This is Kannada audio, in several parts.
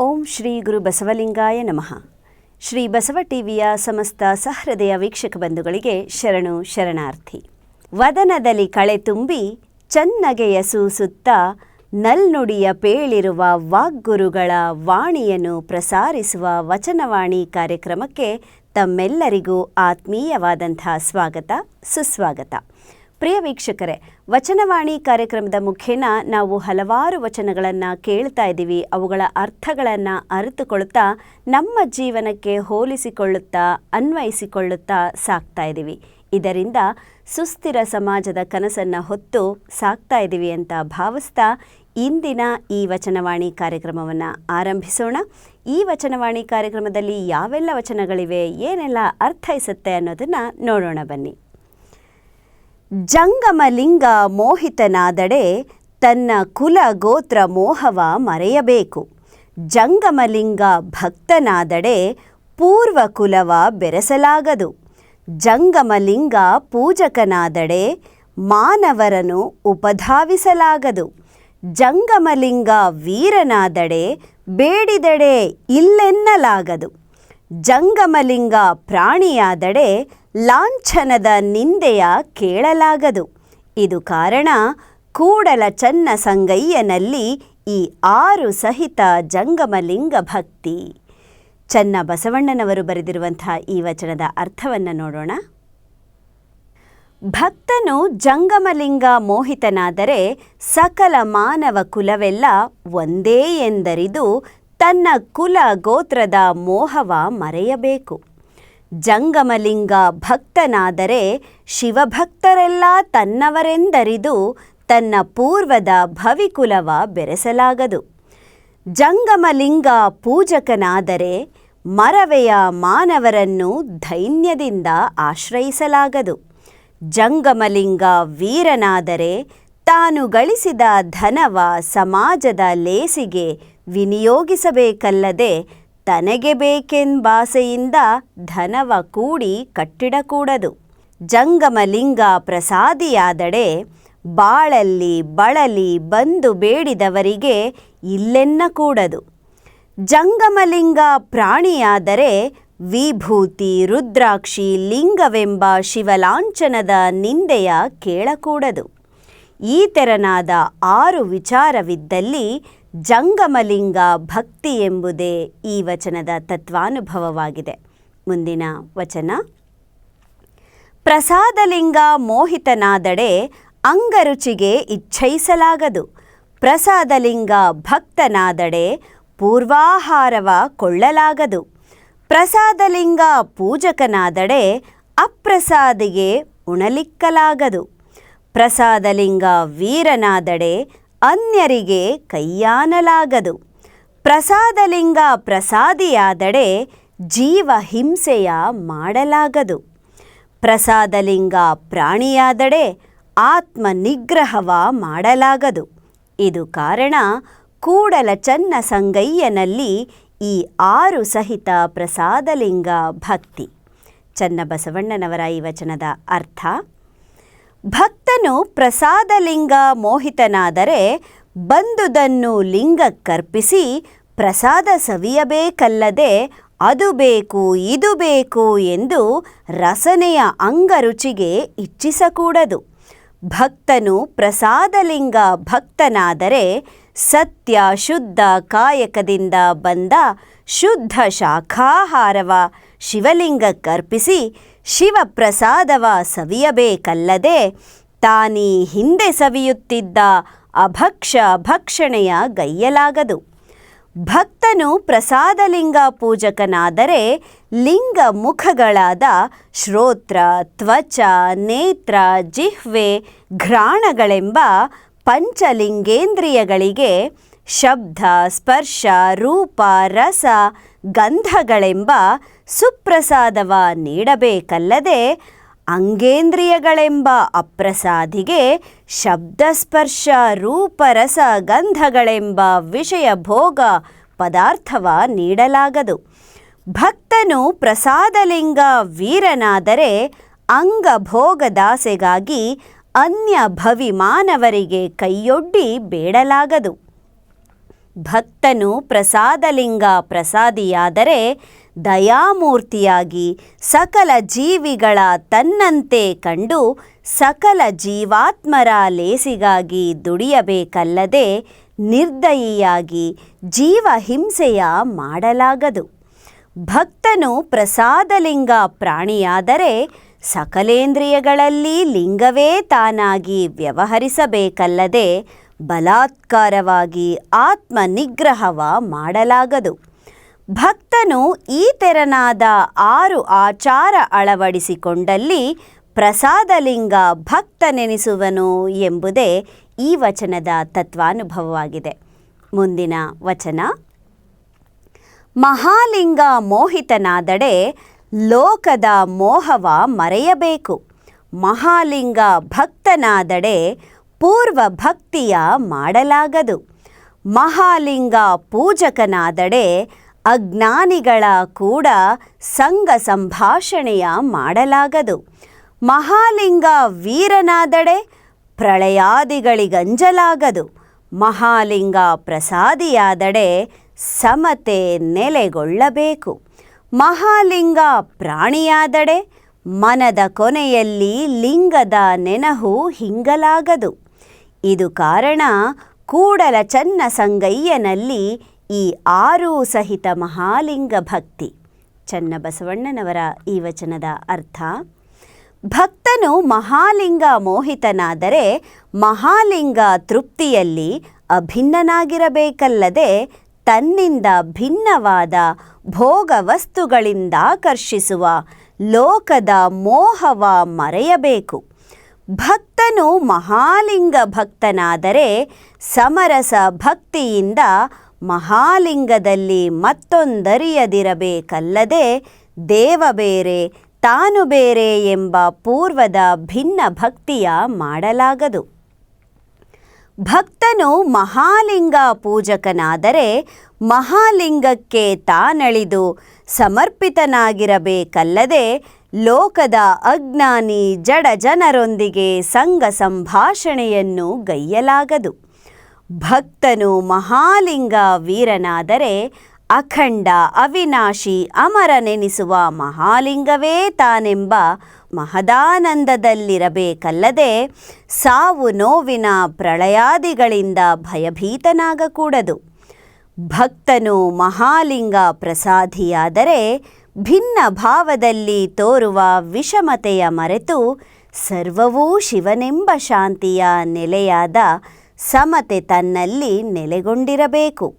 ಓಂ ಶ್ರೀ ಗುರು ಬಸವಲಿಂಗಾಯ ನಮಃ. ಶ್ರೀ ಬಸವ ಟಿವಿಯ ಸಮಸ್ತ ಸಹೃದಯ ವೀಕ್ಷಕ ಬಂಧುಗಳಿಗೆ ಶರಣು ಶರಣಾರ್ಥಿ. ವದನದಲ್ಲಿ ಕಳೆ ತುಂಬಿ ಚನ್ನಗೆಯ ಸೂಸುತ್ತ ನಲ್ನುಡಿಯ ಪೇಳಿರುವ ವಾಗ್ಗುರುಗಳ ವಾಣಿಯನ್ನು ಪ್ರಸಾರಿಸುವ ವಚನವಾಣಿ ಕಾರ್ಯಕ್ರಮಕ್ಕೆ ತಮ್ಮೆಲ್ಲರಿಗೂ ಆತ್ಮೀಯವಾದಂಥ ಸ್ವಾಗತ, ಸುಸ್ವಾಗತ. ಪ್ರಿಯ ವೀಕ್ಷಕರೇ, ವಚನವಾಣಿ ಕಾರ್ಯಕ್ರಮದ ಮುಖೇನ ನಾವು ಹಲವಾರು ವಚನಗಳನ್ನು ಕೇಳ್ತಾ ಇದ್ದೀವಿ. ಅವುಗಳ ಅರ್ಥಗಳನ್ನು ಅರಿತುಕೊಳ್ಳುತ್ತಾ, ನಮ್ಮ ಜೀವನಕ್ಕೆ ಹೋಲಿಸಿಕೊಳ್ಳುತ್ತಾ, ಅನ್ವಯಿಸಿಕೊಳ್ಳುತ್ತಾ ಸಾಕ್ತಾ ಇದ್ದೀವಿ. ಇದರಿಂದ ಸುಸ್ಥಿರ ಸಮಾಜದ ಕನಸನ್ನು ಹೊತ್ತು ಸಾಕ್ತಾ ಇದ್ದೀವಿ ಅಂತ ಭಾವಿಸ್ತಾ ಇಂದಿನ ಈ ವಚನವಾಣಿ ಕಾರ್ಯಕ್ರಮವನ್ನು ಆರಂಭಿಸೋಣ. ಈ ವಚನವಾಣಿ ಕಾರ್ಯಕ್ರಮದಲ್ಲಿ ಯಾವೆಲ್ಲ ವಚನಗಳಿವೆ, ಏನೆಲ್ಲ ಅರ್ಥೈಸುತ್ತೆ ಅನ್ನೋದನ್ನು ನೋಡೋಣ ಬನ್ನಿ. ಜಂಗಮಲಿಂಗ ಮೋಹಿತನಾದಡೆ ತನ್ನ ಕುಲ ಗೋತ್ರ ಮೋಹವ ಮರೆಯಬೇಕು. ಜಂಗಮಲಿಂಗ ಭಕ್ತನಾದಡೆ ಪೂರ್ವ ಕುಲವ ಬೆರೆಸಲಾಗದು. ಜಂಗಮಲಿಂಗ ಪೂಜಕನಾದಡೆ ಮಾನವರನು ಉಪಧಾವಿಸಲಾಗದು. ಜಂಗಮಲಿಂಗ ವೀರನಾದಡೆ ಬೇಡಿದಡೆ ಇಲ್ಲೆನ್ನಲಾಗದು. ಜಂಗಮಲಿಂಗ ಪ್ರಾಣಿಯಾದಡೆ ಲಾಂಛನದ ನಿಂದೆಯ ಕೇಳಲಾಗದು. ಇದು ಕಾರಣ ಕೂಡಲ ಚನ್ನ ಸಂಗಯ್ಯನಲ್ಲಿ ಈ ಆರು ಸಹಿತ ಜಂಗಮಲಿಂಗ ಭಕ್ತಿ. ಚನ್ನ ಬಸವಣ್ಣನವರು ಬರೆದಿರುವಂತಹ ಈ ವಚನದ ಅರ್ಥವನ್ನು ನೋಡೋಣ. ಭಕ್ತನು ಜಂಗಮಲಿಂಗ ಮೋಹಿತನಾದರೆ ಸಕಲ ಮಾನವ ಕುಲವೆಲ್ಲ ಒಂದೇ ಎಂದರಿದು ತನ್ನ ಕುಲ ಗೋತ್ರದ ಮೋಹವ ಮರೆಯಬೇಕು. ಜಂಗಮಲಿಂಗ ಭಕ್ತನಾದರೆ ಶಿವಭಕ್ತರೆಲ್ಲ ತನ್ನವರೆಂದರಿದು ತನ್ನ ಪೂರ್ವದ ಭವಿಕುಲವ ಬೆರೆಸಲಾಗದು. ಜಂಗಮಲಿಂಗ ಪೂಜಕನಾದರೆ ಮರವೆಯ ಮಾನವರನ್ನು ಧೈನ್ಯದಿಂದ ಆಶ್ರಯಿಸಲಾಗದು. ಜಂಗಮಲಿಂಗ ವೀರನಾದರೆ ತಾನು ಗಳಿಸಿದ ಧನವ ಸಮಾಜದ ಲೇಸಿಗೆ ವಿನಿಯೋಗಿಸಬೇಕಲ್ಲದೆ ತನಗೆ ಬೇಕೆಂಬಾಸೆಯಿಂದ ಧನವ ಕೂಡಿ ಕಟ್ಟಿಡಕೂಡದು. ಜಂಗಮಲಿಂಗ ಪ್ರಸಾದಿಯಾದಡೆ ಬಾಳಲ್ಲಿ ಬಳಲಿ ಬಂದು ಬೇಡಿದವರಿಗೆ ಇಲ್ಲೆನ್ನಕೂಡದು ಜಂಗಮಲಿಂಗ ಪ್ರಾಣಿಯಾದರೆ ವಿಭೂತಿ ರುದ್ರಾಕ್ಷಿ ಲಿಂಗವೆಂಬ ಶಿವಲಾಂಛನದ ನಿಂದೆಯ ಕೇಳಕೂಡದು. ಈ ತೆರನಾದ ಆರು ವಿಚಾರವಿದ್ದಲ್ಲಿ ಜಂಗಮಲಿಂಗ ಭಕ್ತಿ ಎಂಬುದೇ ಈ ವಚನದ ತತ್ವಾನುಭವವಾಗಿದೆ. ಮುಂದಿನ ವಚನ. ಪ್ರಸಾದಲಿಂಗ ಮೋಹಿತನಾದಡೆ ಅಂಗರುಚಿಗೆ ಇಚ್ಛೈಸಲಾಗದು. ಪ್ರಸಾದಲಿಂಗ ಭಕ್ತನಾದಡೆ ಪೂರ್ವಾಹಾರವ ಕೊಳ್ಳಲಾಗದು. ಪ್ರಸಾದಲಿಂಗ ಪೂಜಕನಾದಡೆ ಅಪ್ರಸಾದಿಗೆ ಉಣಲಿಕ್ಕಲಾಗದು. ಪ್ರಸಾದಲಿಂಗ ವೀರನಾದಡೆ ಅನ್ಯರಿಗೆ ಕೈಯಾನಲಾಗದು. ಪ್ರಸಾದಲಿಂಗ ಪ್ರಸಾದಿಯಾದಡೆ ಜೀವ ಹಿಂಸೆಯ ಮಾಡಲಾಗದು. ಪ್ರಸಾದಲಿಂಗ ಪ್ರಾಣಿಯಾದಡೆ ಆತ್ಮ ನಿಗ್ರಹವ ಮಾಡಲಾಗದು. ಇದು ಕಾರಣ ಕೂಡಲ ಚನ್ನ ಸಂಗಯ್ಯನಲ್ಲಿ ಈ ಆರು ಸಹಿತ ಪ್ರಸಾದಲಿಂಗ ಭಕ್ತಿ. ಚನ್ನಬಸವಣ್ಣನವರ ಈ ವಚನದ ಅರ್ಥ ಭಕ್ತನು ಪ್ರಸಾದಲಿಂಗ ಮೋಹಿತನಾದರೆ ಬಂದುದನ್ನು ಲಿಂಗಕ್ಕರ್ಪಿಸಿ ಪ್ರಸಾದ ಸವಿಯಬೇಕಲ್ಲದೆ ಅದು ಬೇಕು, ಇದು ಬೇಕು ಎಂದು ರಸನೆಯ ಅಂಗರುಚಿಗೆ ಇಚ್ಛಿಸಕೂಡದು. ಭಕ್ತನು ಪ್ರಸಾದಲಿಂಗ ಭಕ್ತನಾದರೆ ಸತ್ಯ ಶುದ್ಧ ಕಾಯಕದಿಂದ ಬಂದ ಶುದ್ಧ ಶಾಖಾಹಾರವ ಶಿವಲಿಂಗಕ್ಕರ್ಪಿಸಿ ಶಿವಪ್ರಸಾದವ ಸವಿಯಬೇಕಲ್ಲದೆ ತಾನೀ ಹಿಂದೆ ಸವಿಯುತ್ತಿದ್ದ ಅಭಕ್ಷ ಭಕ್ಷಣೆಯ ಗೈಯಲಾಗದು. ಭಕ್ತನು ಪ್ರಸಾದಲಿಂಗ ಪೂಜಕನಾದರೆ ಲಿಂಗ ಮುಖಗಳಾದ ಶ್ರೋತ್ರ, ತ್ವಚ, ನೇತ್ರ, ಜಿಹ್ವೆ, ಘ್ರಾಣಗಳೆಂಬ ಪಂಚಲಿಂಗೇಂದ್ರಿಯಗಳಿಗೆ ಶಬ್ದ, ಸ್ಪರ್ಶ, ರೂಪ, ರಸ ಗಂಧಗಳೆಂಬ ಸುಪ್ರಸಾದವ ನೀಡಬೇಕಲ್ಲದೆ ಅಂಗೇಂದ್ರಿಯಗಳೆಂಬ ಅಪ್ರಸಾದಿಗೆ ಶಬ್ದಸ್ಪರ್ಶ ರೂಪರಸ ಗಂಧಗಳೆಂಬ ವಿಷಯ ಭೋಗ ಪದಾರ್ಥವ ನೀಡಲಾಗದು. ಭಕ್ತನು ಪ್ರಸಾದಲಿಂಗ ವೀರನಾದರೆ ಅಂಗಭೋಗದಾಸೆಗಾಗಿ ಅನ್ಯ ಭವಿಮಾನವರಿಗೆ ಕೈಯೊಡ್ಡಿ ಬೇಡಲಾಗದು. ಭಕ್ತನು ಪ್ರಸಾದಲಿಂಗ ಪ್ರಸಾದಿಯಾದರೆ ದಯಾಮೂರ್ತಿಯಾಗಿ ಸಕಲ ಜೀವಿಗಳ ತನ್ನಂತೆ ಕಂಡು ಸಕಲ ಜೀವಾತ್ಮರ ಲೇಸಿಗಾಗಿ ದುಡಿಯಬೇಕಲ್ಲದೆ ನಿರ್ದಯಿಯಾಗಿ ಜೀವಹಿಂಸೆಯ ಮಾಡಲಾಗದು. ಭಕ್ತನು ಪ್ರಸಾದಲಿಂಗ ಪ್ರಾಣಿಯಾದರೆ ಸಕಲೇಂದ್ರಿಯಗಳಲ್ಲಿ ಲಿಂಗವೇ ತಾನಾಗಿ ವ್ಯವಹರಿಸಬೇಕಲ್ಲದೆ ಬಲಾತ್ಕಾರವಾಗಿ ಆತ್ಮ ನಿಗ್ರಹವ ಮಾಡಲಾಗದು. ಭಕ್ತನು ಈ ತೆರನಾದ ಆರು ಆಚಾರ ಅಳವಡಿಸಿಕೊಂಡಲ್ಲಿ ಪ್ರಸಾದಲಿಂಗ ಭಕ್ತನೆನಿಸುವನು ಎಂಬುದೇ ಈ ವಚನದ ತತ್ವಾನುಭವವಾಗಿದೆ. ಮುಂದಿನ ವಚನ. ಮಹಾಲಿಂಗ ಮೋಹಿತನಾದಡೆ ಲೋಕದ ಮೋಹವ ಮರೆಯಬೇಕು. ಮಹಾಲಿಂಗ ಭಕ್ತನಾದಡೆ ಪೂರ್ವ ಭಕ್ತಿಯ ಮಾಡಲಾಗದು. ಮಹಾಲಿಂಗ ಪೂಜಕನಾದಡೆ ಅಜ್ಞಾನಿಗಳ ಕೂಡ ಸಂಘ ಸಂಭಾಷಣೆಯ ಮಾಡಲಾಗದು. ಮಹಾಲಿಂಗ ವೀರನಾದಡೆ ಪ್ರಳಯಾದಿಗಳಿಗಂಜಲಾಗದು. ಮಹಾಲಿಂಗ ಪ್ರಸಾದಿಯಾದಡೆ ಸಮತೆ ನೆಲೆಗೊಳ್ಳಬೇಕು. ಮಹಾಲಿಂಗ ಪ್ರಾಣಿಯಾದಡೆ ಮನದ ಕೊನೆಯಲ್ಲಿ ಲಿಂಗದ ನೆನಹು ಹಿಂಗಲಾಗದು. ಇದು ಕಾರಣ ಕೂಡಲ ಚನ್ನ ಸಂಗಯ್ಯನಲ್ಲಿ ಈ ಆರು ಸಹಿತ ಮಹಾಲಿಂಗ ಭಕ್ತಿ. ಚನ್ನಬಸವಣ್ಣನವರ ಈ ವಚನದ ಅರ್ಥ, ಭಕ್ತನು ಮಹಾಲಿಂಗ ಮೋಹಿತನಾದರೆ ಮಹಾಲಿಂಗ ತೃಪ್ತಿಯಲ್ಲಿ ಅಭಿನ್ನನಾಗಿರಬೇಕಲ್ಲದೆ ತನ್ನಿಂದ ಭಿನ್ನವಾದ ಭೋಗ ವಸ್ತುಗಳಿಂದಾಕರ್ಷಿಸುವ ಲೋಕದ ಮೋಹವ ಮರೆಯಬೇಕು. ಭಕ್ತನು ಮಹಾಲಿಂಗ ಭಕ್ತನಾದರೆ ಸಮರಸ ಭಕ್ತಿಯಿಂದ ಮಹಾಲಿಂಗದಲ್ಲಿ ಮತ್ತೊಂದರಿಯದಿರಬೇಕಲ್ಲದೆ ದೇವ ಬೇರೆ, ತಾನು ಬೇರೆ ಎಂಬ ಪೂರ್ವದ ಭಿನ್ನ ಭಕ್ತಿಯ ಮಾಡಲಾಗದು. ಭಕ್ತನು ಮಹಾಲಿಂಗ ಪೂಜಕನಾದರೆ ಮಹಾಲಿಂಗಕ್ಕೆ ತಾನಳಿದು ಸಮರ್ಪಿತನಾಗಿರಬೇಕಲ್ಲದೆ ಲೋಕದ ಅಜ್ಞಾನಿ ಜಡ ಜನರೊಂದಿಗೆ ಸಂಘ ಸಂಭಾಷಣೆಯನ್ನು ಗೈಯಲಾಗದು. ಭಕ್ತನು ಮಹಾಲಿಂಗ ವೀರನಾದರೆ ಅಖಂಡ ಅವಿನಾಶಿ ಅಮರನೆನಿಸುವ ಮಹಾಲಿಂಗವೇ ತಾನೆಂಬ ಮಹದಾನಂದದಲ್ಲಿರಬೇಕಲ್ಲದೆ ಸಾವು ನೋವಿನ ಪ್ರಳಯಾದಿಗಳಿಂದ ಭಯಭೀತನಾಗಕೂಡದು. ಭಕ್ತನು ಮಹಾಲಿಂಗ ಪ್ರಸಾದಿಯಾದರೆ ಭಿನ್ನ ಭಾವದಲ್ಲಿ ತೋರುವ ವಿಷಮತೆಯ ಮರೆತು ಸರ್ವವೂ ಶಿವನೆಂಬ ಶಾಂತಿಯ ನೆಲೆಯಾದ ಸಮತೆ ತನ್ನಲ್ಲಿ ನೆಲೆಗೊಂಡಿರಬೇಕು.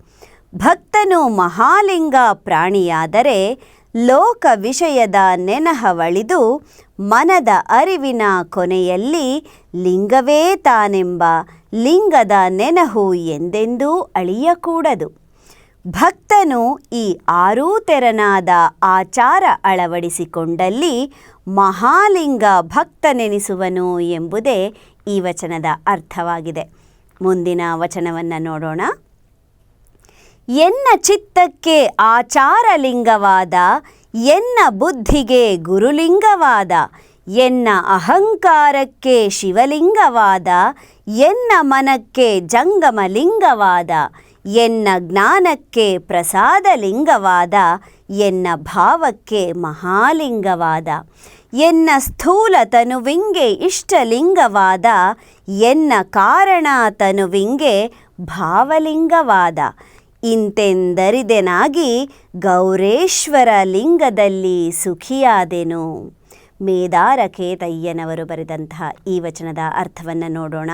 ಭಕ್ತನು ಮಹಾಲಿಂಗ ಪ್ರಾಣಿಯಾದರೆ ಲೋಕ ವಿಷಯದ ನೆನಹವಳಿದು ಮನದ ಅರಿವಿನ ಕೊನೆಯಲ್ಲಿ ಲಿಂಗವೇ ತಾನೆಂಬ ಲಿಂಗದ ನೆನಹು ಎಂದೆಂದೂ ಅಳಿಯಕೂಡದು. ಭಕ್ತನು ಈ ಆರೂ ತೆರನಾದ ಆಚಾರ ಅಳವಡಿಸಿಕೊಂಡಲ್ಲಿ ಮಹಾಲಿಂಗ ಭಕ್ತನೆನಿಸುವನು ಎಂಬುದೇ ಈ ವಚನದ ಅರ್ಥವಾಗಿದೆ. ಮುಂದಿನ ವಚನವನ್ನು ನೋಡೋಣ. ಎನ್ನ ಚಿತ್ತಕ್ಕೆ ಆಚಾರಲಿಂಗವಾದ, ಎನ್ನ ಬುದ್ಧಿಗೆ ಗುರುಲಿಂಗವಾದ, ಎನ್ನ ಅಹಂಕಾರಕ್ಕೆ ಶಿವಲಿಂಗವಾದ, ಎನ್ನ ಮನಕ್ಕೆ ಜಂಗಮಲಿಂಗವಾದ ಎನ್ನ ಜ್ಞಾನಕ್ಕೆ ಪ್ರಸಾದ ಲಿಂಗವಾದ ಎನ್ನ ಭಾವಕ್ಕೆ ಮಹಾಲಿಂಗವಾದ, ಎನ್ನ ಸ್ಥೂಲ ತನುವಿಂಗೆ ಇಷ್ಟಲಿಂಗವಾದ, ಎನ್ನ ಕಾರಣ ತನುವಿಂಗೆ ಭಾವಲಿಂಗವಾದ. ಇಂತೆಂದರಿದೆನಾಗಿ ಗೌರೇಶ್ವರ ಲಿಂಗದಲ್ಲಿ ಸುಖಿಯಾದೆನು. ಮೇದಾರ ಕೇತಯ್ಯನವರು ಬರೆದಂತಹ ಈ ವಚನದ ಅರ್ಥವನ್ನು ನೋಡೋಣ.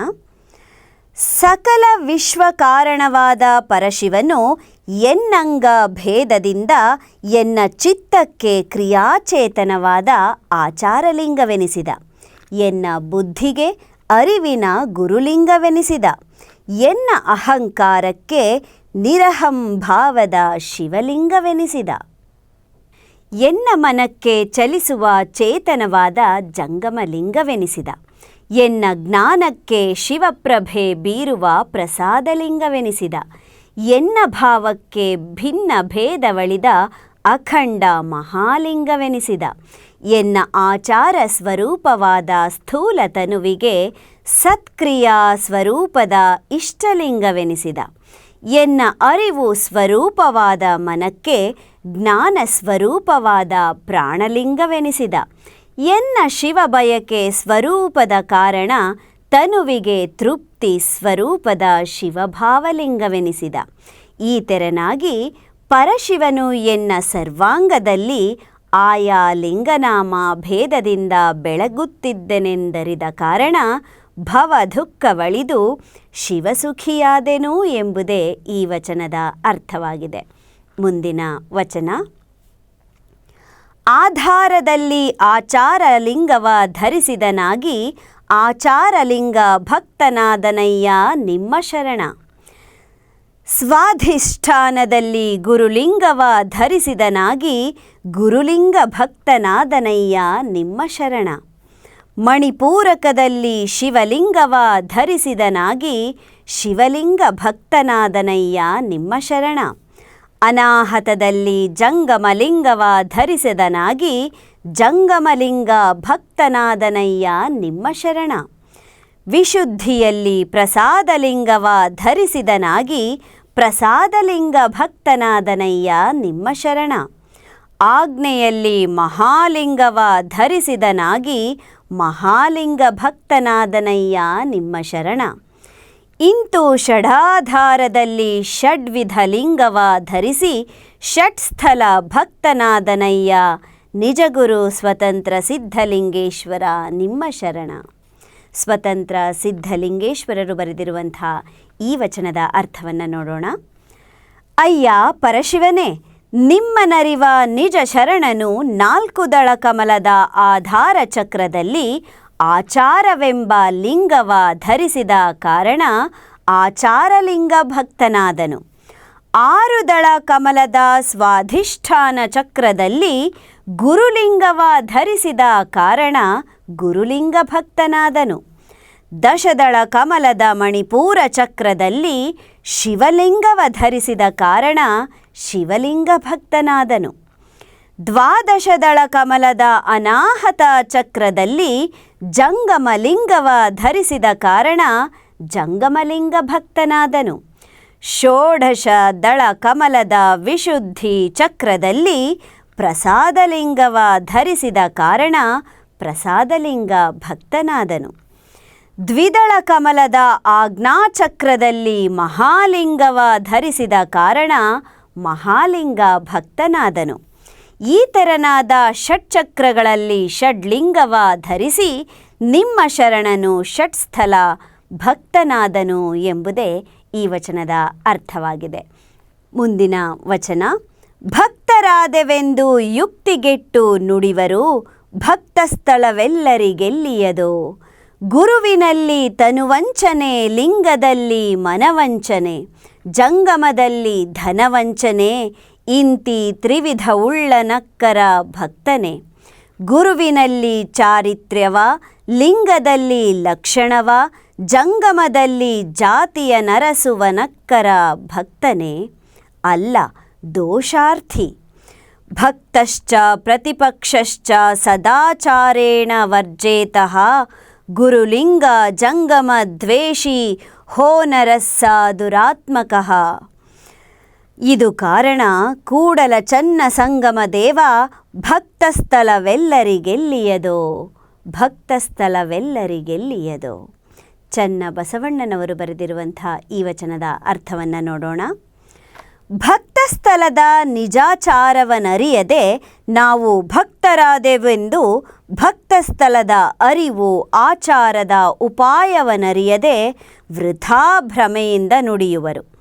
ಸಕಲ ವಿಶ್ವ ಕಾರಣವಾದ ಪರಶಿವನು ಎನ್ನಂಗ ಭೇದದಿಂದ ಎನ್ನ ಚಿತ್ತಕ್ಕೆ ಕ್ರಿಯಾಚೇತನವಾದ ಆಚಾರಲಿಂಗವೆನಿಸಿದ. ಎನ್ನ ಬುದ್ಧಿಗೆ ಅರಿವಿನ ಗುರುಲಿಂಗವೆನಿಸಿದ. ಎನ್ನ ಅಹಂಕಾರಕ್ಕೆ ನಿರಹಂಭಾವದ ಶಿವಲಿಂಗವೆನಿಸಿದ. ಎನ್ನ ಮನಕ್ಕೆ ಚಲಿಸುವ ಚೇತನವಾದ ಜಂಗಮಲಿಂಗವೆನಿಸಿದ. ಎನ್ನ ಜ್ಞಾನಕ್ಕೆ ಶಿವಪ್ರಭೆ ಬೀರುವ ಪ್ರಸಾದಲಿಂಗವೆನಿಸಿದ, ಎನ್ನ ಭಾವಕ್ಕೆ ಭಿನ್ನ ಭೇದವಳಿದ ಅಖಂಡ ಮಹಾಲಿಂಗವೆನಿಸಿದ, ಎನ್ನ ಆಚಾರ ಸ್ವರೂಪವಾದ ಸ್ಥೂಲ ತನುವಿಗೆ ಸತ್ಕ್ರಿಯಾ ಸ್ವರೂಪದ ಇಷ್ಟಲಿಂಗವೆನಿಸಿದ, ಎನ್ನ ಅರಿವು ಸ್ವರೂಪವಾದ ಮನಕ್ಕೆ ಜ್ಞಾನ ಸ್ವರೂಪವಾದ ಪ್ರಾಣಲಿಂಗವೆನಿಸಿದ ಎನ್ನ ಶಿವಬಯಕೆ ಸ್ವರೂಪದ ಕಾರಣ ತನುವಿಗೆ ತೃಪ್ತಿ ಸ್ವರೂಪದ ಶಿವಭಾವಲಿಂಗವೆನಿಸಿದ ಈ ತೆರನಾಗಿ ಪರಶಿವನು ಎನ್ನ ಸರ್ವಾಂಗದಲ್ಲಿ ಆಯಾ ಲಿಂಗನಾಮ ಭೇದದಿಂದ ಬೆಳಗುತ್ತಿದ್ದನೆಂದರಿದ ಕಾರಣ ಭವ ದುಃಖವಳಿದು ಶಿವಸುಖಿಯಾದೆನು ಎಂಬುದೇ ಈ ವಚನದ ಅರ್ಥವಾಗಿದೆ. ಮುಂದಿನ ವಚನ ಆಧಾರದಲ್ಲಿ ಆಚಾರಲಿಂಗವ ಧರಿಸಿದನಾಗಿ ಆಚಾರಲಿಂಗ ಭಕ್ತನಾದನಯ್ಯ ನಿಮ್ಮ ಶರಣ. ಸ್ವಾಧಿಷ್ಠಾನದಲ್ಲಿ ಗುರುಲಿಂಗವ ಧರಿಸಿದನಾಗಿ ಗುರುಲಿಂಗ ಭಕ್ತನಾದನಯ್ಯ ನಿಮ್ಮ ಶರಣ. ಮಣಿಪೂರಕದಲ್ಲಿ ಶಿವಲಿಂಗವ ಧರಿಸಿದನಾಗಿ ಶಿವಲಿಂಗ ಭಕ್ತನಾದನಯ್ಯ ನಿಮ್ಮ ಶರಣ. ಅನಾಹತದಲ್ಲಿ ಜಂಗಮಲಿಂಗವ ಧರಿಸಿದನಾಗಿ ಜಂಗಮಲಿಂಗ ಭಕ್ತನಾದನಯ್ಯ ನಿಮ್ಮ ಶರಣ. ವಿಶುದ್ಧಿಯಲ್ಲಿ ಪ್ರಸಾದಲಿಂಗವ ಧರಿಸಿದನಾಗಿ ಪ್ರಸಾದಲಿಂಗ ಭಕ್ತನಾದನಯ್ಯ ನಿಮ್ಮ ಶರಣ. ಆಜ್ಞೆಯಲ್ಲಿ ಮಹಾಲಿಂಗವ ಧರಿಸಿದನಾಗಿ ಮಹಾಲಿಂಗ ಭಕ್ತನಾದನಯ್ಯ ನಿಮ್ಮ ಶರಣ. ಇಂತು ಷಡಾಧಾರದಲ್ಲಿ ಷಡ್ವಿಧ ಲಿಂಗವ ಧರಿಸಿ ಷಟ್ಸ್ಥಲ ಭಕ್ತನಾದನಯ್ಯ. ನಿಜಗುರು ಸ್ವತಂತ್ರ ಸಿದ್ಧಲಿಂಗೇಶ್ವರ, ನಿಮ್ಮ ಶರಣ. ಸ್ವತಂತ್ರ ಸಿದ್ಧಲಿಂಗೇಶ್ವರರು ಬರೆದಿರುವಂಥ ಈ ವಚನದ ಅರ್ಥವನ್ನು ನೋಡೋಣ. ಅಯ್ಯ ಪರಶಿವನೇ ನಿಮ್ಮನರಿವ ನಿಜ ಶರಣನು ನಾಲ್ಕು ದಳ ಕಮಲದ ಆಧಾರ ಚಕ್ರದಲ್ಲಿ ಆಚಾರವೆಂಬ ಲಿಂಗವ ಧರಿಸಿದ ಕಾರಣ ಆಚಾರಲಿಂಗ ಭಕ್ತನಾದನು ಆರು ದಳ ಕಮಲದ ಸ್ವಾಧಿಷ್ಠಾನ ಚಕ್ರದಲ್ಲಿ ಗುರುಲಿಂಗವ ಧರಿಸಿದ ಕಾರಣ ಗುರುಲಿಂಗ ಭಕ್ತನಾದನು ದಶದಳ ಕಮಲದ ಮಣಿಪೂರ ಚಕ್ರದಲ್ಲಿ ಶಿವಲಿಂಗವ ಧರಿಸಿದ ಕಾರಣ ಶಿವಲಿಂಗ ಭಕ್ತನಾದನು ದ್ವಾದಶದಳ ಕಮಲದ ಅನಾಹತ ಚಕ್ರದಲ್ಲಿ ಜಂಗಮಲಿಂಗವ ಧರಿಸಿದ ಕಾರಣ ಜಂಗಮಲಿಂಗ ಭಕ್ತನಾದನು. ಷೋಡಶ ದಳ ಕಮಲದ ವಿಶುದ್ಧಿ ಚಕ್ರದಲ್ಲಿ ಪ್ರಸಾದಲಿಂಗವ ಧರಿಸಿದ ಕಾರಣ ಪ್ರಸಾದಲಿಂಗ ಭಕ್ತನಾದನು. ದ್ವಿದಳ ಕಮಲದ ಆಜ್ಞಾಚಕ್ರದಲ್ಲಿ ಮಹಾಲಿಂಗವ ಧರಿಸಿದ ಕಾರಣ ಮಹಾಲಿಂಗ ಭಕ್ತನಾದನು. ಈ ತೆರನಾದ ಷಟ್ಚಕ್ರಗಳಲ್ಲಿ ಷಡ್ಲಿಂಗವ ಧರಿಸಿ ನಿಮ್ಮ ಶರಣನು ಷಟ್ಸ್ಥಲ ಭಕ್ತನಾದನು ಎಂಬುದೇ ಈ ವಚನದ ಅರ್ಥವಾಗಿದೆ. ಮುಂದಿನ ವಚನ, ಭಕ್ತರಾದೆವೆಂದು ಯುಕ್ತಿಗೆಟ್ಟು ನುಡಿವರು ಭಕ್ತ ಸ್ಥಳವೆಲ್ಲರಿಗೆಲ್ಲಿಯದು ಗುರುವಿನಲ್ಲಿ ತನುವಂಚನೆ, ಲಿಂಗದಲ್ಲಿ ಮನವಂಚನೆ, ಜಂಗಮದಲ್ಲಿ ಧನವಂಚನೆ ಇಂತಿ ತ್ರಿವಿಧ ಉಳ್ಳನಕ್ಕರ ಭಕ್ತನೆ. ಗುರುವಿನಲ್ಲಿ ಚಾರಿತ್ರ್ಯವ, ಲಿಂಗದಲ್ಲಿ ಲಕ್ಷಣವ, ಜಂಗಮದಲ್ಲಿ ಜಾತಿಯ ನರಸುವ ನಕ್ಕರ ಭಕ್ತನೆ. ಅಲ್ಲ, ದೋಷಾರ್ಥಿ. ಭಕ್ತಶ್ಚ ಪ್ರತಿಪಕ್ಷಶ್ಚ ಸದಾಚಾರೇಣ ವರ್ಜೇತಃ, ಗುರುಲಿಂಗ ಜಂಗಮ ದ್ವೇಷಿ ಹೋನರಸ್ಸ ದುರಾತ್ಮಕಃ ಇದು ಕಾರಣ ಕೂಡಲ ಚನ್ನ ಸಂಗಮ ದೇವ ಭಕ್ತಸ್ಥಳವೆಲ್ಲರಿಗೆಲ್ಲಿಯದು ಭಕ್ತಸ್ಥಳವೆಲ್ಲರಿಗೆಲ್ಲಿಯದು ಚನ್ನ ಬಸವಣ್ಣನವರು ಬರೆದಿರುವಂಥ ಈ ವಚನದ ಅರ್ಥವನ್ನು ನೋಡೋಣ. ಭಕ್ತಸ್ಥಳದ ನಿಜಾಚಾರವನರಿಯದೆ ನಾವು ಭಕ್ತರಾದೆವೆಂದು ಭಕ್ತಸ್ಥಳದ ಅರಿವು ಆಚಾರದ ಉಪಾಯವನರಿಯದೆ ವೃಥಾಭ್ರಮೆಯಿಂದ ನುಡಿಯುವರು.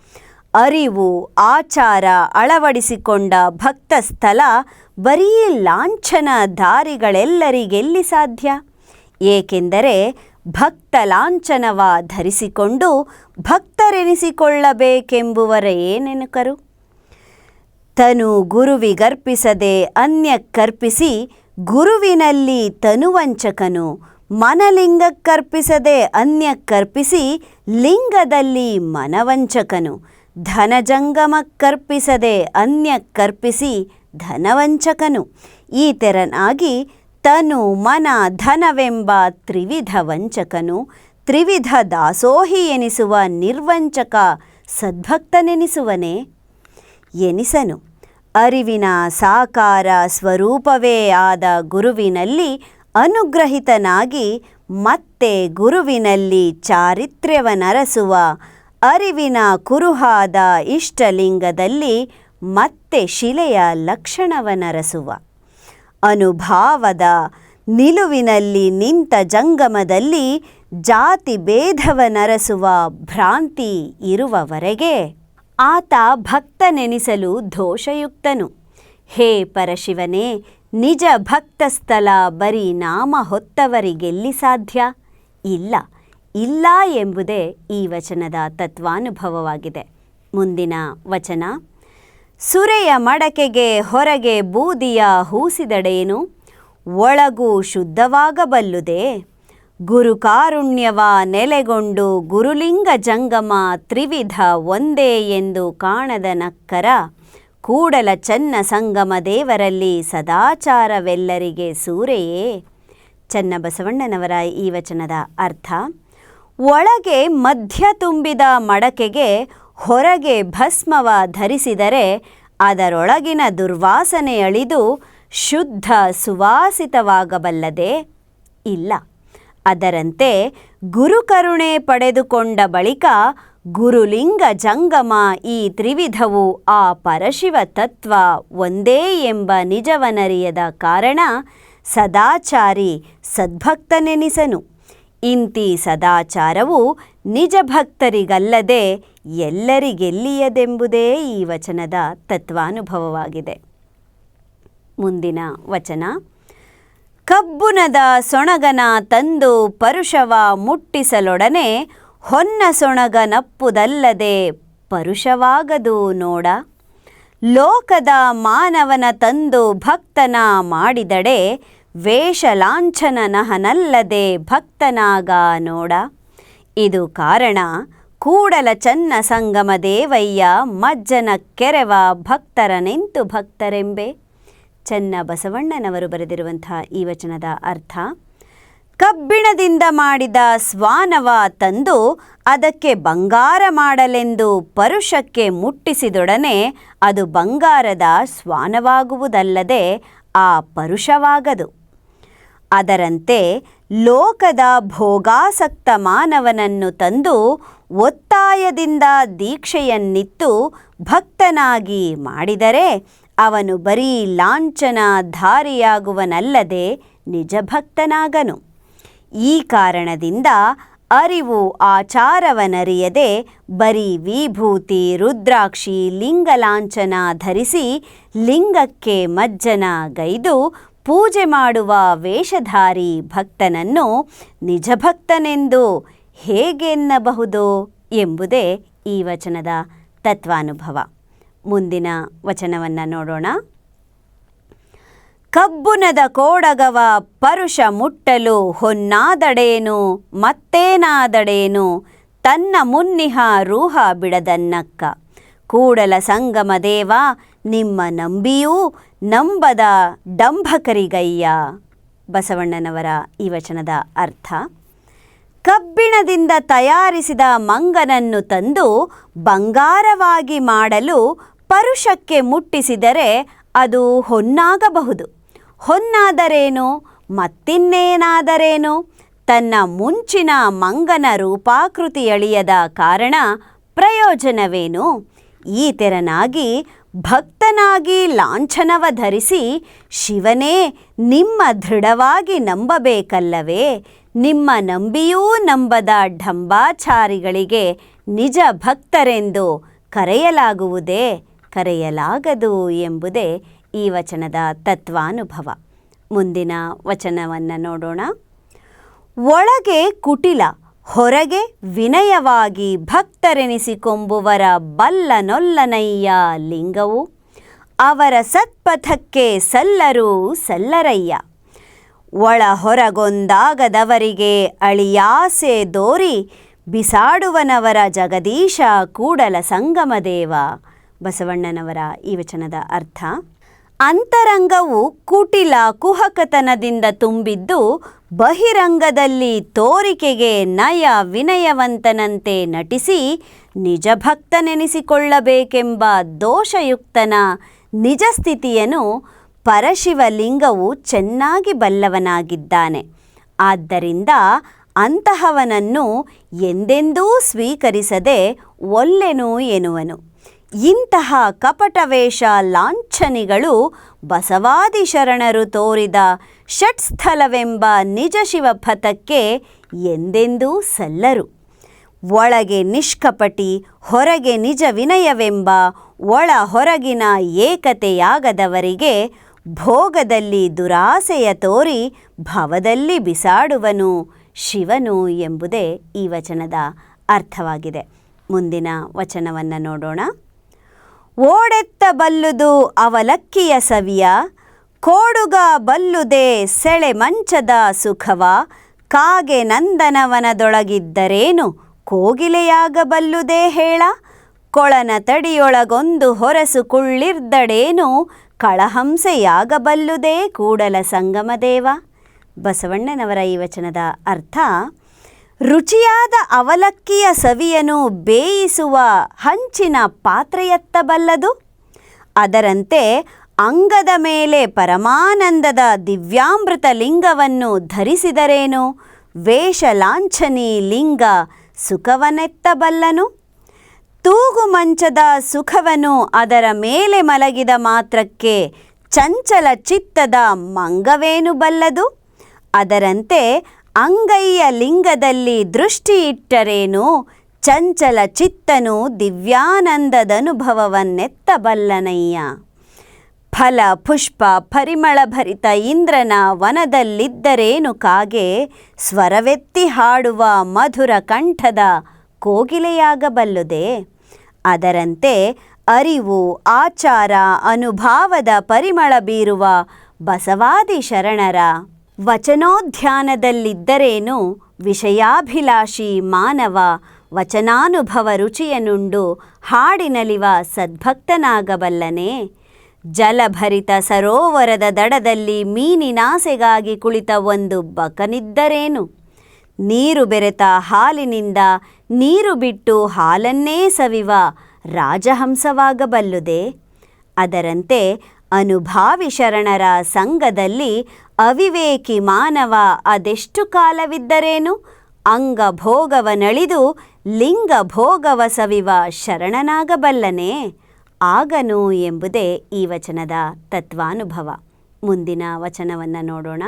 ಅರಿವು, ಆಚಾರ ಅಳವಡಿಸಿಕೊಂಡ ಭಕ್ತ ಸ್ಥಳ ಬರೀ ಲಾಂಛನ ದಾರಿಗಳೆಲ್ಲರಿಗೆಲ್ಲಿ ಸಾಧ್ಯ? ಏಕೆಂದರೆ ಭಕ್ತ ಲಾಂಛನವ ಧರಿಸಿಕೊಂಡು ಭಕ್ತರೆನಿಸಿಕೊಳ್ಳಬೇಕೆಂಬುವರೇನೆನುಕರು ತನು ಗುರುವಿಗರ್ಪಿಸದೆ ಅನ್ಯಕ್ಕರ್ಪಿಸಿ ಗುರುವಿನಲ್ಲಿ ತನುವಂಚಕನು ಮನಲಿಂಗಕ್ಕರ್ಪಿಸದೆ ಅನ್ಯಕ್ಕರ್ಪಿಸಿ ಲಿಂಗದಲ್ಲಿ ಮನವಂಚಕನು. ಧನಜಂಗಮಕ್ಕರ್ಪಿಸದೆ ಅನ್ಯಕ್ಕರ್ಪಿಸಿ ಧನವಂಚಕನು. ಈ ತೆರನಾಗಿ ತನು ಮನ ಧನವೆಂಬ ತ್ರಿವಿಧ ವಂಚಕನು. ತ್ರಿವಿಧ ದಾಸೋಹಿ ಎನಿಸುವ ನಿರ್ವಂಚಕ ಸದ್ಭಕ್ತನೆನಿಸುವನೇ. ಎನಿಸನು. ಅರಿವಿನ ಸಾಕಾರ ಸ್ವರೂಪವೇ ಆದ ಗುರುವಿನಲ್ಲಿ ಅನುಗ್ರಹಿತನಾಗಿ ಮತ್ತೆ ಗುರುವಿನಲ್ಲಿ ಚಾರಿತ್ರ್ಯವನರಸುವ ಅರಿವಿನ ಕುರುಹಾದ ಇಷ್ಟಲಿಂಗದಲ್ಲಿ ಮತ್ತೆ ಶಿಲೆಯ ಲಕ್ಷಣವನರಸುವ. ಅನುಭಾವದ ನಿಲುವಿನಲ್ಲಿ ನಿಂತ ಜಂಗಮದಲ್ಲಿ ಜಾತಿ ಭೇದವನರಸುವ ಭ್ರಾಂತಿ ಇರುವವರೆಗೆ ಆತ ಭಕ್ತನೆನಿಸಲು ದೋಷಯುಕ್ತನು. ಹೇ ಪರಶಿವನೇ, ನಿಜ ಭಕ್ತಸ್ಥಲ ಬರೀ ನಾಮ ಹೊತ್ತವರಿಗೆಲ್ಲಿ ಸಾಧ್ಯ? ಇಲ್ಲ. ಇಲ್ಲ ಎಂಬುದೇ ಈ ವಚನದ ತತ್ವಾನುಭವವಾಗಿದೆ. ಮುಂದಿನ ವಚನ, ಸುರೆಯ ಮಡಕೆಗೆ ಹೊರಗೆ ಬೂದಿಯ ಹೂಸಿದಡೇನು? ಒಳಗೂ ಶುದ್ಧವಾಗಬಲ್ಲುದೇ? ಗುರುಕಾರುಣ್ಯವ ನೆಲೆಗೊಂಡು ಗುರುಲಿಂಗ ಜಂಗಮ ತ್ರಿವಿಧ ಒಂದೇ ಎಂದು ಕಾಣದ ನಕ್ಕರ, ಕೂಡಲ ಚನ್ನ ಸಂಗಮ ದೇವರಲ್ಲಿ ಸದಾಚಾರವೆಲ್ಲರಿಗೆ ಸೂರೆಯೇ? ಚನ್ನಬಸವಣ್ಣನವರ ಈ ವಚನದ ಅರ್ಥ ಒಳಗೆ ಮಧ್ಯ ತುಂಬಿದ ಮಡಕೆಗೆ ಹೊರಗೆ ಭಸ್ಮವ ಧರಿಸಿದರೆ ಅದರೊಳಗಿನ ದುರ್ವಾಸನೆ ಅಳಿದು ಶುದ್ಧ ಸುವಾಸಿತವಾಗಬಲ್ಲದೆ ಇಲ್ಲ. ಅದರಂತೆ ಗುರುಕರುಣೆ ಪಡೆದುಕೊಂಡ ಬಳಿಕ ಗುರುಲಿಂಗ ಜಂಗಮ ಈ ತ್ರಿವಿಧವು ಆ ಪರಶಿವ ತತ್ವ ಒಂದೇ ಎಂಬ ನಿಜವನರಿಯದ ಕಾರಣ ಸದಾಚಾರಿ ಸದ್ಭಕ್ತನೆನಿಸನು. ಇಂತಿ ಸದಾಚಾರವು ನಿಜ ಭಕ್ತರಿಗಲ್ಲದೆ ಎಲ್ಲರಿಗೆಲ್ಲಿಯದೆಂಬುದೇ ಈ ವಚನದ ತತ್ವಾನುಭವವಾಗಿದೆ. ಮುಂದಿನ ವಚನ. ಕಬ್ಬುನದ ಸೊಣಗನ ತಂದು ಪರುಷವ ಮುಟ್ಟಿಸಲೊಡನೆ ಹೊನ್ನ ಸೊಣಗನಪ್ಪುದಲ್ಲದೆ ಪರುಷವಾಗದು ನೋಡ. ಲೋಕದ ಮಾನವನ ತಂದು ಭಕ್ತನ ಮಾಡಿದಡೆ ವೇಷಲಾಂಛನನಹನಲ್ಲದೆ ಭಕ್ತನಾಗ ನೋಡ. ಇದು ಕಾರಣ ಕೂಡಲ ಚನ್ನ ಸಂಗಮ ದೇವಯ್ಯ ಮಜ್ಜನ ಕೆರೆವ ಭಕ್ತರ ನಿಂತು ಭಕ್ತರೆಂಬೆ. ಚನ್ನ ಬಸವಣ್ಣನವರು ಬರೆದಿರುವಂತಹ ಈ ವಚನದ ಅರ್ಥ, ಕಬ್ಬಿಣದಿಂದ ಮಾಡಿದ ಸ್ವಾನವ ತಂದು ಅದಕ್ಕೆ ಬಂಗಾರ ಮಾಡಲೆಂದು ಪರುಷಕ್ಕೆ ಮುಟ್ಟಿಸಿದೊಡನೆ ಅದು ಬಂಗಾರದ ಸ್ವಾನವಾಗುವುದಲ್ಲದೆ ಆ ಪರುಷವಾಗದು. ಅದರಂತೆ ಲೋಕದ ಭೋಗಾಸಕ್ತ ಮಾನವನನ್ನು ತಂದು ಒತ್ತಾಯದಿಂದ ದೀಕ್ಷೆಯನ್ನಿತ್ತು ಭಕ್ತನಾಗಿ ಮಾಡಿದರೆ ಅವನು ಬರೀ ಲಾಂಛನಧಾರಿಯಾಗುವನಲ್ಲದೆ ನಿಜ ಭಕ್ತನಾಗನು ಈ ಕಾರಣದಿಂದ ಅರಿವು ಆಚಾರವನರಿಯದೆ ಬರೀ ವಿಭೂತಿ, ರುದ್ರಾಕ್ಷಿ, ಲಿಂಗಲಾಂಛನ ಧರಿಸಿ ಲಿಂಗಕ್ಕೆ ಮಜ್ಜನ ಗೈದು ಪೂಜೆ ಮಾಡುವ ವೇಷಧಾರಿ ಭಕ್ತನನ್ನು ನಿಜ ಭಕ್ತನೆಂದು ಹೇಗೆನ್ನಬಹುದು ಎಂಬುದೇ ಈ ವಚನದ ತತ್ವಾನುಭವ. ಮುಂದಿನ ವಚನವನ್ನು ನೋಡೋಣ. ಕಬ್ಬುನದ ಕೋಡಗವ ಪರುಷ ಮುಟ್ಟಲು ಹೊನ್ನಾದಡೇನು, ಮತ್ತೇನಾದಡೇನು, ತನ್ನ ಮುನ್ನಿಹ ರೂಹ ಬಿಡದನ್ನಕ್ಕ. ಕೂಡಲ ಸಂಗಮ ದೇವ, ನಿಮ್ಮ ನಂಬಿಯೂ ನಂಬದ ಡಂಭಕರಿಗಯ್ಯ ಬಸವಣ್ಣನವರ ಈ ವಚನದ ಅರ್ಥ. ಕಬ್ಬಿಣದಿಂದ ತಯಾರಿಸಿದ ಮಂಗನನ್ನು ತಂದು ಬಂಗಾರವಾಗಿ ಮಾಡಲು ಪರುಷಕ್ಕೆ ಮುಟ್ಟಿಸಿದರೆ ಅದು ಹೊನ್ನಾಗಬಹುದು. ಹೊನ್ನಾದರೇನು? ಮತ್ತಿನ್ನೇನಾದರೇನು? ತನ್ನ ಮುಂಚಿನ ಮಂಗನ ರೂಪಾಕೃತಿಯಳಿಯದ ಕಾರಣ ಪ್ರಯೋಜನವೇನು? ಈ ತೆರನಾಗಿ ಭಕ್ತನಾಗಿ ಲಾಂಛನವ ಧರಿಸಿ ಶಿವನೇ, ನಿಮ್ಮ ದೃಢವಾಗಿ ನಂಬಬೇಕಲ್ಲವೇ? ನಿಮ್ಮ ನಂಬಿಯೂ ನಂಬದ ಢಂಬಾಚಾರಿಗಳಿಗೆ ನಿಜ ಭಕ್ತರೆಂದು ಕರೆಯಲಾಗುವುದೇ? ಕರೆಯಲಾಗದು ಎಂಬುದೇ ಈ ವಚನದ ತತ್ವಾನುಭವ. ಮುಂದಿನ ವಚನವನ್ನು ನೋಡೋಣ. ಒಳಗೆ ಕುಟಿಲ ಹೊರಗೆ ವಿನಯವಾಗಿ ಭಕ್ತರೆನಿಸಿಕೊಂಬುವರ ಬಲ್ಲನೊಲ್ಲನಯ್ಯ ಲಿಂಗವು ಅವರ ಸತ್ಪಥಕ್ಕೆ ಸಲ್ಲರೂ ಸಲ್ಲರಯ್ಯ. ಒಳ ಹೊರಗೊಂದಾಗದವರಿಗೆ ಅಳಿಯಾಸೆ ದೋರಿ ಬಿಸಾಡುವನವರ ಜಗದೀಶ ಕೂಡಲ ಸಂಗಮದೇವ. ಬಸವಣ್ಣನವರ ಈ ವಚನದ ಅರ್ಥ ಅಂತರಂಗವು ಕುಟಿಲ ಕುಹಕತನದಿಂದ ತುಂಬಿದ್ದು ಬಹಿರಂಗದಲ್ಲಿ ತೋರಿಕೆಗೆ ನಯ ವಿನಯವಂತನಂತೆ ನಟಿಸಿ ನಿಜ ಭಕ್ತನೆನಿಸಿಕೊಳ್ಳಬೇಕೆಂಬ ದೋಷಯುಕ್ತನ ನಿಜ ಸ್ಥಿತಿಯನ್ನು ಪರಶಿವಲಿಂಗವು ಚೆನ್ನಾಗಿ ಬಲ್ಲವನಾಗಿದ್ದಾನೆ. ಆದ್ದರಿಂದ ಅಂತಹವನನ್ನು ಎಂದೆಂದೂ ಸ್ವೀಕರಿಸದೆ ಒಲ್ಲೆನು ಎನ್ನುವನು. ಇಂತಹ ಕಪಟವೇಷ ಲಾಂಛನಿಗಳು ಬಸವಾದಿ ಶರಣರು ತೋರಿದ ಷಟ್ಸ್ಥಲವೆಂಬ ನಿಜ ಶಿವಪಥಕ್ಕೆ ಎಂದೆಂದೂ ಸಲ್ಲರು. ಒಳಗೆ ನಿಷ್ಕಪಟಿ, ಹೊರಗೆ ನಿಜ ವಿನಯವೆಂಬ, ಒಳ ಹೊರಗಿನ ಏಕತೆಯಾಗದವರಿಗೆ ಭೋಗದಲ್ಲಿ ದುರಾಸೆಯ ತೋರಿ ಭವದಲ್ಲಿ ಬಿಸಾಡುವನು ಶಿವನು ಎಂಬುದೇ ಈ ವಚನದ ಅರ್ಥವಾಗಿದೆ. ಮುಂದಿನ ವಚನವನ್ನು ನೋಡೋಣ. ಓಡೆತ್ತ ಬಲ್ಲುದು ಅವಲಕ್ಕಿಯ ಸವಿಯ, ಕೋಡುಗ ಬಲ್ಲುದೆ ಸೆಳೆ ಮಂಚದ ಸುಖವ, ಕಾಗೆ ನಂದನವನದೊಳಗಿದ್ದರೇನು ಕೋಗಿಲೆಯಾಗಬಲ್ಲುದೇ ಹೇಳ, ಕೊಳನ ತಡಿಯೊಳಗೊಂದು ಹೊರಸು ಕುಳ್ಳಿರ್ದಡೇನು ಕಳಹಂಸೆಯಾಗಬಲ್ಲುದೇ ಕೂಡಲ ಸಂಗಮದೇವ. ಬಸವಣ್ಣನವರ ಈ ವಚನದ ಅರ್ಥ ರುಚಿಯಾದ ಅವಲಕ್ಕಿಯ ಸವಿಯನ್ನು ಬೇಯಿಸುವ ಹಂಚಿನ ಪಾತ್ರೆಯತ್ತಬಲ್ಲದು. ಅದರಂತೆ ಅಂಗದ ಮೇಲೆ ಪರಮಾನಂದದ ದಿವ್ಯಾಮೃತ ಲಿಂಗವನ್ನು ಧರಿಸಿದರೇನು? ವೇಷಲಾಂಛನಿ ಲಿಂಗ ಸುಖವನ್ನೆತ್ತಬಲ್ಲನು ತೂಗು ಮಂಚದ ಸುಖವನ್ನು ಅದರ ಮೇಲೆ ಮಲಗಿದ ಮಾತ್ರಕ್ಕೆ ಚಂಚಲ ಚಿತ್ತದ ಮಂಗವೇನು ಬಲ್ಲದು? ಅದರಂತೆ ಅಂಗೈಯ ಲಿಂಗದಲ್ಲಿ ದೃಷ್ಟಿ ಇಟ್ಟರೇನು ಚಂಚಲ ಚಿತ್ತನು ದಿವ್ಯಾನಂದದನುಭವವನ್ನೆತ್ತಬಲ್ಲನಯ್ಯ. ಫಲ, ಪುಷ್ಪ, ಪರಿಮಳ ಭರಿತ ಇಂದ್ರನ ವನದಲ್ಲಿದ್ದರೇನು ಕಾಗೆ? ಸ್ವರವೆತ್ತಿ ಹಾಡುವ ಮಧುರ ಕಂಠದ ಕೋಗಿಲೆಯಾಗಬಲ್ಲುದೆ? ಅದರಂತೆ ಅರಿವು, ಆಚಾರ, ಅನುಭಾವದ ಪರಿಮಳ ಬೀರುವ ಬಸವಾದಿ ಶರಣರ ವಚನೋದ್ಯಾನದಲ್ಲಿದ್ದರೇನು ವಿಷಯಾಭಿಲಾಷಿ ಮಾನವ ವಚನಾನುಭವ ರುಚಿಯನುಂಡು ಹಾಡಿನಲಿವ ಸದ್ಭಕ್ತನಾಗಬಲ್ಲನೆ. ಜಲಭರಿತ ಸರೋವರದ ದಡದಲ್ಲಿ ಮೀನಿನಾಸೆಗಾಗಿ ಕುಳಿತ ಒಂದು ಬಕನಿದ್ದರೇನು? ನೀರು ಬೆರೆತ ಹಾಲಿನಿಂದ ನೀರು ಬಿಟ್ಟು ಹಾಲನ್ನೇ ಸವಿವ ರಾಜಹಂಸವಾಗಬಲ್ಲುದೆ. ಅದರಂತೆ ಅನುಭಾವಿ ಶರಣರ ಸಂಘದಲ್ಲಿ ಅವಿವೇಕಿ ಮಾನವ ಅದೆಷ್ಟು ಕಾಲವಿದ್ದರೇನು? ಅಂಗಭೋಗವನಳಿದು ಲಿಂಗ ಭೋಗವ ಸವಿವ ಶರಣನಾಗಬಲ್ಲನೆ? ಆಗನು ಎಂಬುದೇ ಈ ವಚನದ ತತ್ವಾನುಭವ. ಮುಂದಿನ ವಚನವನ್ನು ನೋಡೋಣ.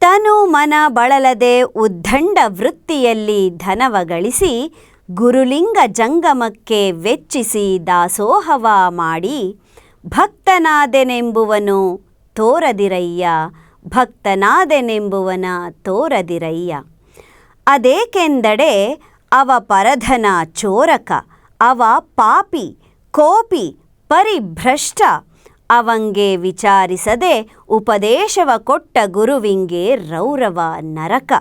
ತನು ಮನ ಬಳಲದೆ ಉದ್ದಂಡ ವೃತ್ತಿಯಲ್ಲಿ ಧನವ ಗಳಿಸಿ ಗುರುಲಿಂಗ ಜಂಗಮಕ್ಕೆ ವೆಚ್ಚಿಸಿ ದಾಸೋಹವ ಮಾಡಿ ಭಕ್ತನಾದೆನೆಂಬುವನು ತೋರದಿರಯ್ಯ, ಭಕ್ತನಾದೆನೆಂಬುವನ ತೋರದಿರಯ್ಯ. ಅದೇಕೆಂದಡೆ ಅವ ಪರಧನ ಚೋರಕ, ಅವ ಪಾಪಿ, ಕೋಪಿ, ಪರಿಭ್ರಷ್ಟ, ಅವಂಗೆ ವಿಚಾರಿಸದೆ ಉಪದೇಶವ ಕೊಟ್ಟ ಗುರುವಿಂಗೆ ರೌರವ ನರಕ.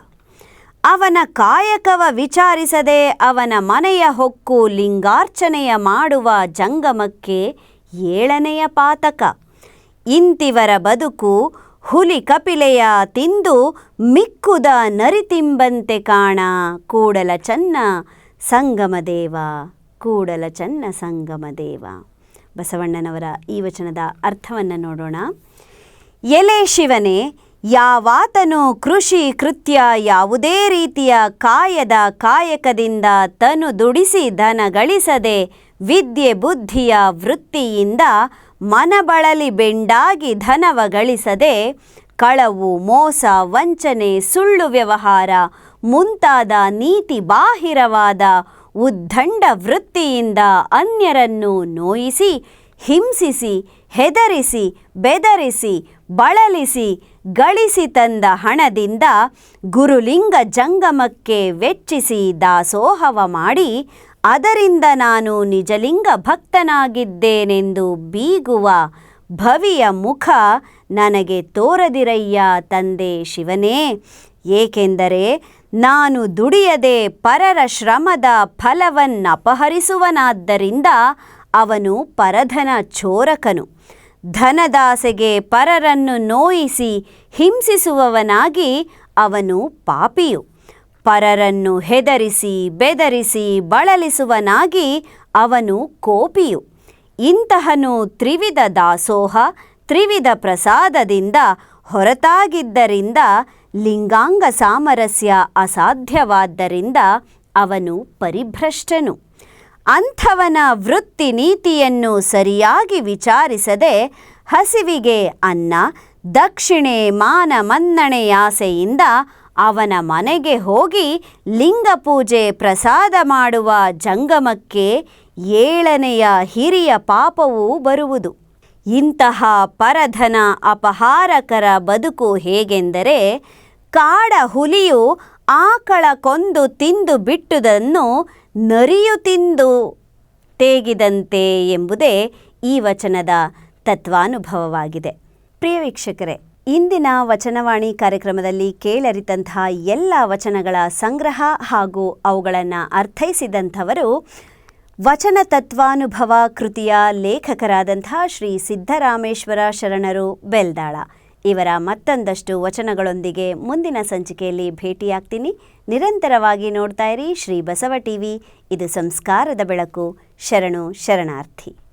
ಅವನ ಕಾಯಕವ ವಿಚಾರಿಸದೆ ಅವನ ಮನೆಯ ಹೊಕ್ಕು ಲಿಂಗಾರ್ಚನೆಯ ಮಾಡುವ ಜಂಗಮಕ್ಕೆ ಏಳನೆಯ ಪಾತಕ. ಇಂತಿವರ ಬದುಕು ಹುಲಿ ಕಪಿಲೆಯ ತಿಂದು ಮಿಕ್ಕುದ ನರಿತಿಂಬಂತೆ ಕಾಣ. ಕೂಡಲ ಚನ್ನ ಸಂಗಮದೇವ ಕೂಡಲ ಚನ್ನ ಸಂಗಮದೇವ ಬಸವಣ್ಣನವರ ಈ ವಚನದ ಅರ್ಥವನ್ನು ನೋಡೋಣ. ಎಲೆ ಶಿವನೇ, ಯಾವಾತನು ಕೃಷಿ ಕೃತ್ಯ ಯಾವುದೇ ರೀತಿಯ ಕಾಯದ ಕಾಯಕದಿಂದ ತನು ದುಡಿಸಿ ಧನ ಗಳಿಸದೆ ವಿದ್ಯೆ ಬುದ್ಧಿಯ ವೃತ್ತಿಯಿಂದ ಮನಬಳಲಿ ಬೆಂಡಾಗಿ ಧನವ ಗಳಿಸದೆ ಕಳವು, ಮೋಸ, ವಂಚನೆ, ಸುಳ್ಳು ವ್ಯವಹಾರ, ಮುಂತಾದ ನೀತಿ ಬಾಹಿರವಾದ ಉದ್ದಂಡ ವೃತ್ತಿಯಿಂದ ಅನ್ಯರನ್ನು ನೋಯಿಸಿ, ಹಿಂಸಿಸಿ, ಹೆದರಿಸಿ, ಬೆದರಿಸಿ, ಬಳಲಿಸಿ, ಗಳಿಸಿ ತಂದ ಹಣದಿಂದ ಗುರುಲಿಂಗ ಜಂಗಮಕ್ಕೆ ವೆಚ್ಚಿಸಿ ದಾಸೋಹವ ಮಾಡಿ ಅದರಿಂದ ನಾನು ನಿಜಲಿಂಗ ಭಕ್ತನಾಗಿದ್ದೇನೆಂದು ಬೀಗುವ ಭವಿಯ ಮುಖ ನನಗೆ ತೋರದಿರಯ್ಯ ತಂದೆ ಶಿವನೇ. ಏಕೆಂದರೆ ನಾನು ದುಡಿಯದೆ ಪರರ ಶ್ರಮದ ಫಲವನ್ನಪಹರಿಸುವನಾದ್ದರಿಂದ ಅವನು ಪರಧನ ಚೋರಕನು ಧನದಾಸೆಗೆ ಪರರನ್ನು ನೋಯಿಸಿ ಹಿಂಸಿಸುವವನಾಗಿ ಅವನು ಪಾಪಿಯು. ಪರರನ್ನು ಹೆದರಿಸಿ, ಬೆದರಿಸಿ ಬಳಲಿಸುವನಾಗಿ ಅವನು ಕೋಪಿಯು. ಇಂತಹನು ತ್ರಿವಿಧ ದಾಸೋಹ, ತ್ರಿವಿಧ ಪ್ರಸಾದದಿಂದ ಹೊರತಾಗಿದ್ದರಿಂದ ಲಿಂಗಾಂಗ ಸಾಮರಸ್ಯ ಅಸಾಧ್ಯವಾದ್ದರಿಂದ ಅವನು ಪರಿಭ್ರಷ್ಟನು. ಅಂಥವನ ವೃತ್ತಿ ನೀತಿಯನ್ನು ಸರಿಯಾಗಿ ವಿಚಾರಿಸದೆ ಹಸಿವಿಗೆ ಅನ್ನ, ದಕ್ಷಿಣೆ ಮಾನ ಮನ್ನಣೆಯಾಸೆಯಿಂದ ಅವನ ಮನೆಗೆ ಹೋಗಿ ಲಿಂಗ ಪೂಜೆ ಪ್ರಸಾದ ಮಾಡುವ ಜಂಗಮಕ್ಕೆ ಏಳನೆಯ ಹಿರಿಯ ಪಾಪವೂ ಬರುವುದು. ಇಂತಹ ಪರಧನ ಅಪಹಾರಕರ ಬದುಕು ಹೇಗೆಂದರೆ, ಕಾಡ ಹುಲಿಯು ಆಕಳ ಕೊಂದು ತಿಂದು ಬಿಟ್ಟುದನ್ನು ನರಿಯು ತಿಂದು ತೇಗಿದಂತೆ ಎಂಬುದೇ ಈ ವಚನದ ತತ್ವಾನುಭವವಾಗಿದೆ. ಪ್ರಿಯ ವೀಕ್ಷಕರೇ ಇಂದಿನ ವಚನವಾಣಿ ಕಾರ್ಯಕ್ರಮದಲ್ಲಿ ಕೇಳರಿತಂತಹ ಎಲ್ಲ ವಚನಗಳ ಸಂಗ್ರಹ ಹಾಗೂ ಅವುಗಳನ್ನು ಅರ್ಥೈಸಿದಂಥವರು ವಚನ ತತ್ವಾನುಭವ ಕೃತಿಯ ಲೇಖಕರಾದಂಥ ಶ್ರೀ ಸಿದ್ದರಾಮೇಶ್ವರ ಶರಣರು ಬೆಲ್ದಾಳ. ಇವರ ಮತ್ತೊಂದಷ್ಟು ವಚನಗಳೊಂದಿಗೆ ಮುಂದಿನ ಸಂಚಿಕೆಯಲ್ಲಿ ಭೇಟಿಯಾಗ್ತೀನಿ. ನಿರಂತರವಾಗಿ ನೋಡ್ತಾ ಇರಿ ಶ್ರೀ ಬಸವ ಟಿವಿ. ಇದು ಸಂಸ್ಕಾರದ ಬೆಳಕು. ಶರಣು ಶರಣಾರ್ಥಿ.